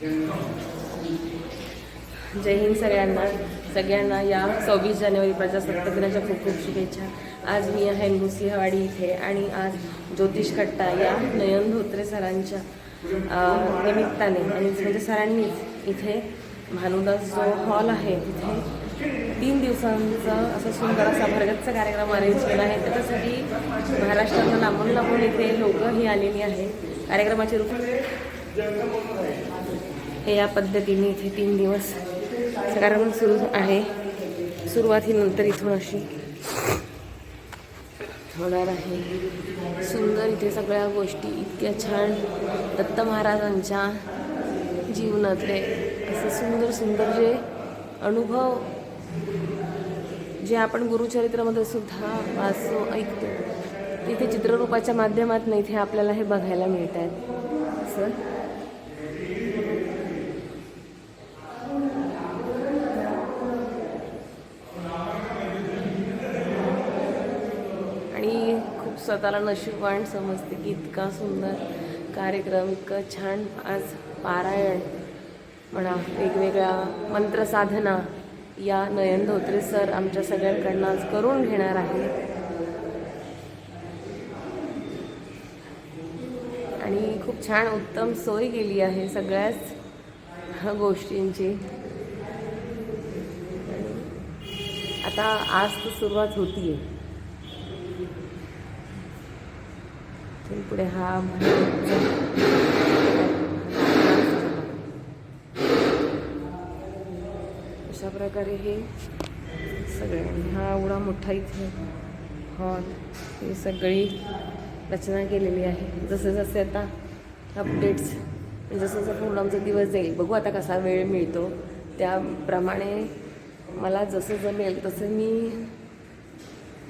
जय हिंद सगळ्यांना. सगळ्यांना या सव्वीस जानेवारी प्रजासत्ताक दिनाच्या खूप खूप शुभेच्छा. आज मी आहे मुसिहवाडी इथे आणि आज ज्योतिष खट्टा या नयन धोत्रे सरांच्या निमित्ताने आणि म्हणजे सरांनीच इथे भानुदास जो हॉल आहे तिथे तीन दिवसांचा असा सुंदर असा भरगतचा कार्यक्रम अरेंज केला आहे. त्याच्यासाठी महाराष्ट्रातून लांबून लांबून इथे लोकं ही आलेली आहे कार्यक्रमाची रूप हे या पद्धतीने इथे तीन दिवस कारण सुरू आहे. सुरुवातीनंतर इथून अशी होणार आहे. सुंदर इथे सगळ्या गोष्टी इतक्या छान दत्त महाराजांच्या जीवनातले असे सुंदर सुंदर जे अनुभव जे आपण गुरुचरित्रामध्ये सुद्धा वाचतो ऐकतो. इथे चित्ररूपाच्या माध्यमातून इथे आपल्याला हे बघायला मिळत आहेत असं आणि खूप स्वतःला नशीबवान समजते की इतका सुंदर कार्यक्रम इतकं छान आज पारायण म्हणा वेगवेगळ्या मंत्रसाधना या नयन धोत्रे सर आमच्या सगळ्यांकडनं आज करून घेणार आहे आणि खूप छान उत्तम सोय केली आहे सगळ्याच गोष्टींची. आता आज तर सुरुवात होतीये. इथून पुढे हा अशा प्रकारे हे सगळे हा एवढा मोठा इथे हॉल ही सगळी रचना केलेली आहे. जसे जसे आता अपडेट्स म्हणजे जसं जसं पूर्ण आमचा दिवस जाईल. बघू आता कसा वेळ मिळतो. त्याप्रमाणे मला जसं जमेल तसं मी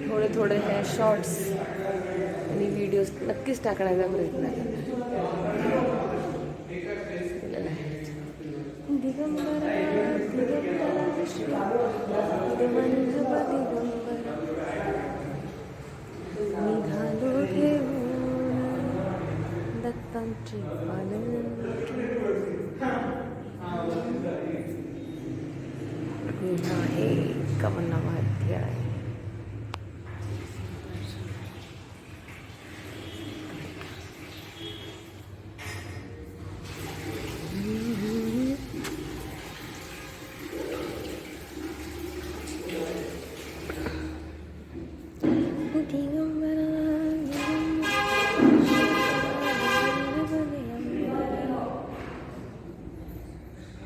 थोडे थोडे हे शॉर्ट्स आणि व्हिडिओज नक्कीच टाकण्याचा प्रयत्न केलेला दिगंबर दिगंबर दिगंबर निघालो घेऊन दत्तांची पालन आहे कवनावा अध्याय